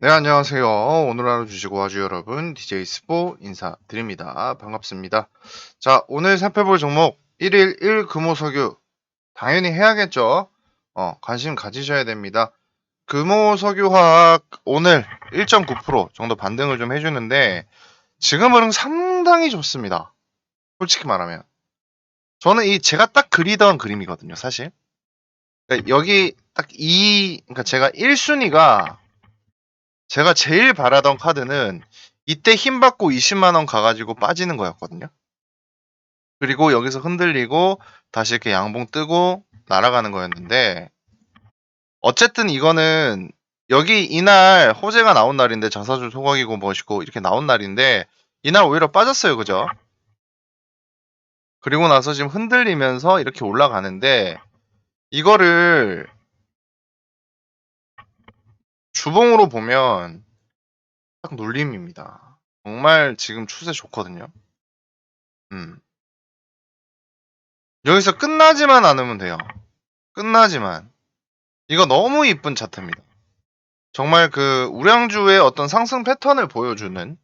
네, 안녕하세요. 오늘 하루 주식 와주 여러분, DJ 스포 인사드립니다. 반갑습니다. 자, 오늘 살펴볼 종목 1일 1 금호석유. 당연히 해야겠죠. 어, 관심 가지셔야 됩니다. 금호석유화학 오늘 1.9% 정도 반등을 좀 해주는데, 지금은 상당히 좋습니다. 솔직히 말하면. 저는 이 제가 딱 그리던 그림이거든요, 사실. 그러니까 여기 딱 이, 그러니까 제가 1순위가 제가 제일 바라던 카드는 이때 힘 받고 20만 원 가가지고 빠지는 거였거든요. 그리고 여기서 흔들리고 다시 이렇게 양봉 뜨고 날아가는 거였는데 어쨌든 이거는 여기 이날 호재가 나온 날인데 자사주 소각이고 멋있고 이렇게 나온 날인데 이날 오히려 빠졌어요. 그죠? 그리고 나서 지금 흔들리면서 이렇게 올라가는데 이거를 주봉으로 보면 딱 눌림입니다. 정말 지금 추세 좋거든요. 음. 여기서 끝나지만 않으면 돼요. 끝나지만. 이거 너무 이쁜 차트입니다. 정말 그 우량주의 어떤 상승 패턴을 보여주는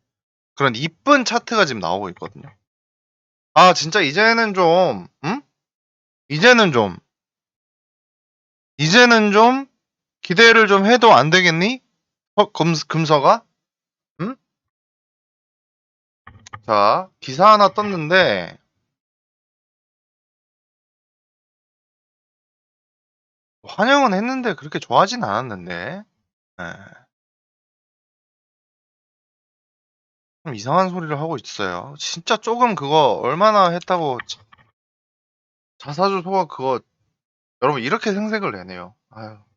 그런 이쁜 차트가 지금 나오고 있거든요. 아, 진짜 이제는 좀, 음? 이제는 좀, 이제는 좀 기대를 좀 해도 안 되겠니? 어, 금, 금서가? 응? 자, 기사 하나 떴는데, 환영은 했는데 그렇게 좋아하진 않았는데, 예. 좀 이상한 소리를 하고 있어요. 진짜 조금 그거 얼마나 했다고 자- 자사주 소가 그거 여러분 이렇게 생색을 내네요. 아유 참.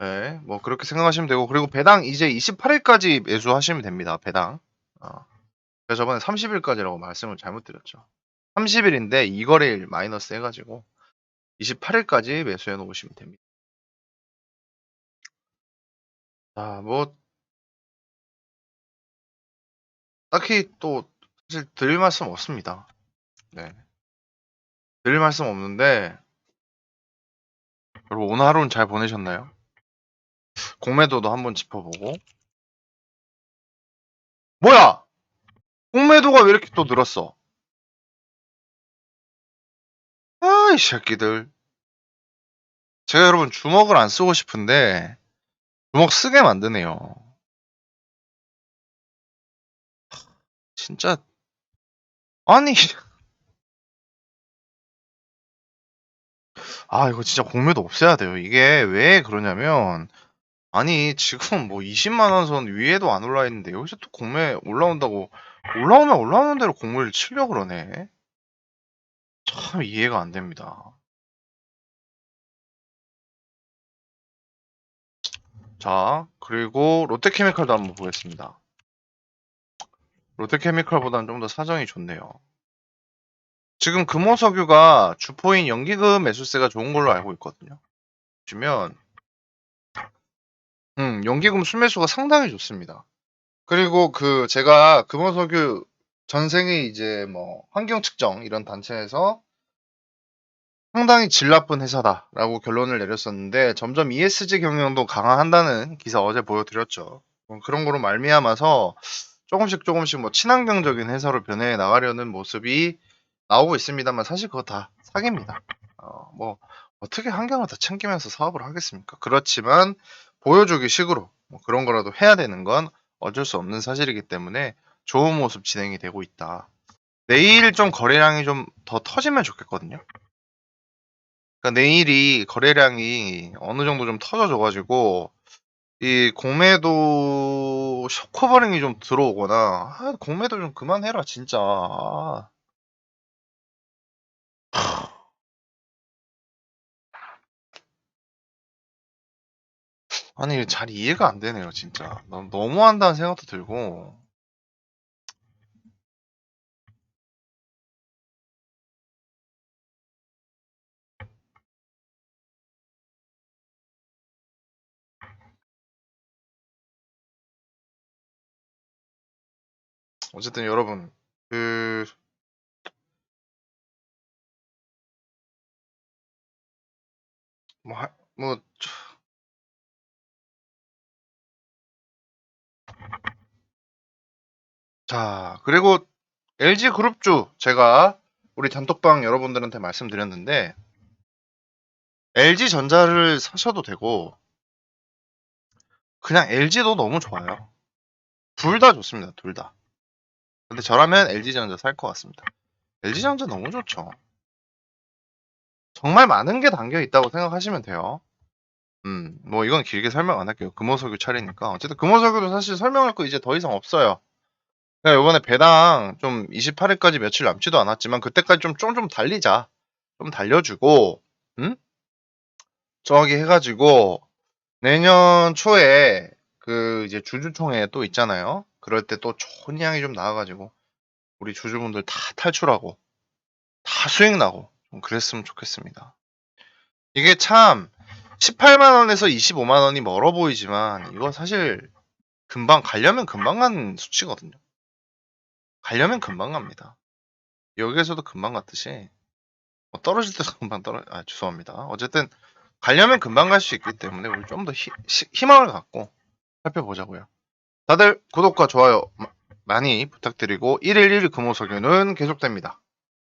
네, 뭐 그렇게 생각하시면 되고 그리고 배당 이제 28일까지 매수하시면 됩니다. 배당. 어. 제가 저번에 30일까지라고 말씀을 잘못 드렸죠. 30일인데 이거래일 마이너스 해가지고 28일까지 매수해 놓으시면 됩니다. 자, 뭐 딱히 또 사실 드릴 말씀 없습니다. 네. 드릴 말씀 없는데 여러분 오늘 하루는 잘 보내셨나요? 공매도도 한번 짚어보고 뭐야? 공매도가 왜 이렇게 또 늘었어? 아 이 새끼들 제가 여러분 주먹을 안 쓰고 싶은데 주먹 쓰게 만드네요. 진짜 아니 아 이거 진짜 공매도 없애야 돼요. 이게 왜 그러냐면 아니 지금 뭐 20만 원 선 위에도 안 올라 있는데 여기서 또 공매 올라온다고 올라오면 올라오는 대로 공매를 치려 그러네. 참 이해가 안 됩니다. 자, 그리고 롯데케미칼도 한번 보겠습니다. 롯데케미칼보다는 좀 더 사정이 좋네요. 지금 금호석유가 주포인 연기금 매수세가 좋은 걸로 알고 있거든요. 보시면 음, 연기금 순매수가 상당히 좋습니다. 그리고 그 제가 금호석유 전생에 이제 뭐 환경 측정 이런 단체에서 상당히 질 나쁜 회사다라고 결론을 내렸었는데 점점 ESG 경영도 강화한다는 기사 어제 보여드렸죠. 뭐 그런 거로 말미암아서 조금씩 조금씩 뭐 친환경적인 회사로 변해 나가려는 모습이 나오고 있습니다만 사실 그거 다 사기입니다. 어, 뭐 어떻게 환경을 다 챙기면서 사업을 하겠습니까? 그렇지만 보여주기 식으로 뭐 그런 거라도 해야 되는 건 어쩔 수 없는 사실이기 때문에 좋은 모습 진행이 되고 있다. 내일 좀 거래량이 좀 더 터지면 좋겠거든요. 그러니까 내일이 거래량이 어느 정도 좀 터져줘가지고 이 공매도 쇼커버링이 좀 들어오거나 아, 공매도 좀 그만해라 진짜. 아. 아니 잘 이해가 안 되네요 진짜. 너무 너무 한다는 생각도 들고. 어쨌든 여러분 그 뭐, 하- 뭐, 자, 그리고 LG 그룹주 제가 우리 단톡방 여러분들한테 말씀드렸는데 LG 전자를 사셔도 되고 그냥 LG도 너무 좋아요. 둘 다 좋습니다. 둘 다. 근데 저라면 LG 전자 살 것 같습니다. LG 전자 너무 좋죠. 정말 많은 게 담겨 있다고 생각하시면 돼요. 음, 뭐 이건 길게 설명 안 할게요. 금호석유 차례니까. 어쨌든 금호석유도 사실 설명할 거 이제 더 이상 없어요. 그냥 요번에 배당 좀 28일까지 며칠 남지도 않았지만 그때까지 좀 좀 좀 달리자. 좀 달려주고, 음? 저기 해가지고 내년 초에 그 이제 주주총회 또 있잖아요. 그럴 때 또 좋은 향이 좀 나와가지고 우리 주주분들 다 탈출하고 다 수익 나고 좀 그랬으면 좋겠습니다. 이게 참 18만 원에서 25만 원이 멀어 보이지만 이거 사실 금방 가려면 금방 가는 수치거든요. 가려면 금방 갑니다. 여기에서도 금방 갔듯이 뭐 떨어질 때도 금방 떨어 아 죄송합니다. 어쨌든 가려면 금방 갈 수 있기 때문에 우리 좀 더 희망을 갖고 살펴보자고요. 다들 구독과 좋아요 마- 많이 부탁드리고 1일 1일 금호석유는 계속됩니다.